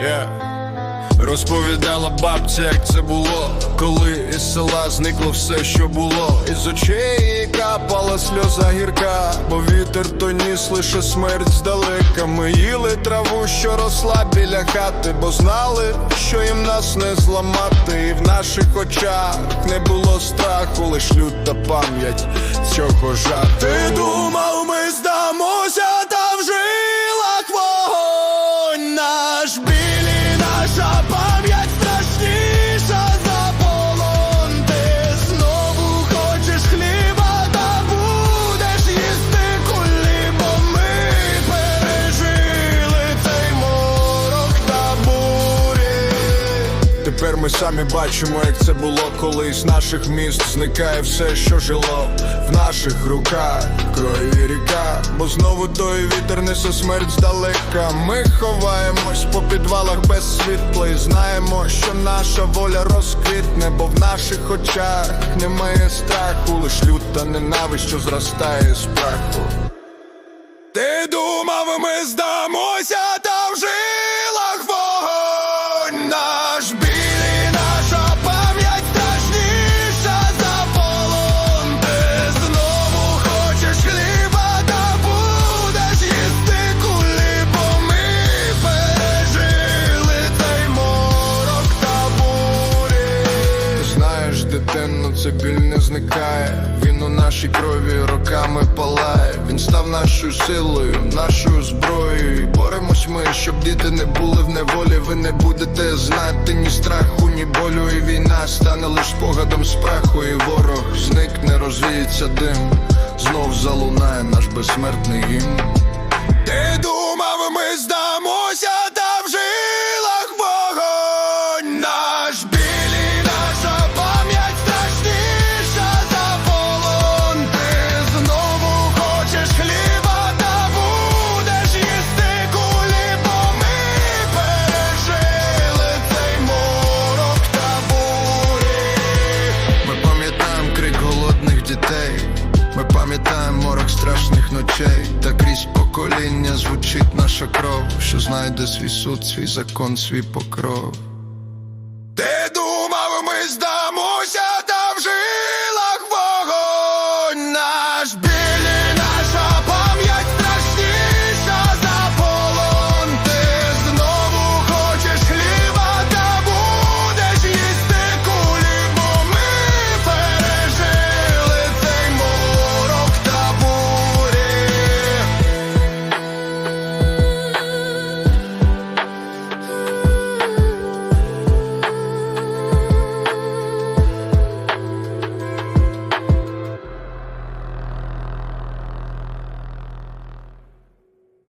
Yeah. Розповідала бабця, як це було, коли із села зникло все, що було. Із очей капала сльоза гірка, бо вітер то ніс лише смерть здалека. Ми їли траву, що росла біля хати, бо знали, що їм нас не зламати. І в наших очах не було страху, лиш люта пам'ять цього жарту. Ти думав, Тепер ми самі бачимо, як це було колись наших міст зникає все, що жило в наших руках, крові ріка, бо знову той вітер несе смерть здалека. Ми ховаємось по підвалах без світла і знаємо, що наша воля розквітне, бо в наших очах немає страху, лиш люта ненависть, що зростає з праху. Ти думав, ми здамося, це біль не зникає. Він у нашій крові роками палає. Він став нашою силою, нашою зброєю. І боремось ми, щоб діти не були в неволі. Ви не будете знати ні страху, ні болю. І війна стане лиш спогадом з праху. І ворог зникне, розвіється дим. Знов залунає наш безсмертний гімн. Ти думав, ми здамося, страшних та крізь покоління звучить наша кров, що знайде свій суд, свій закон, свій покров.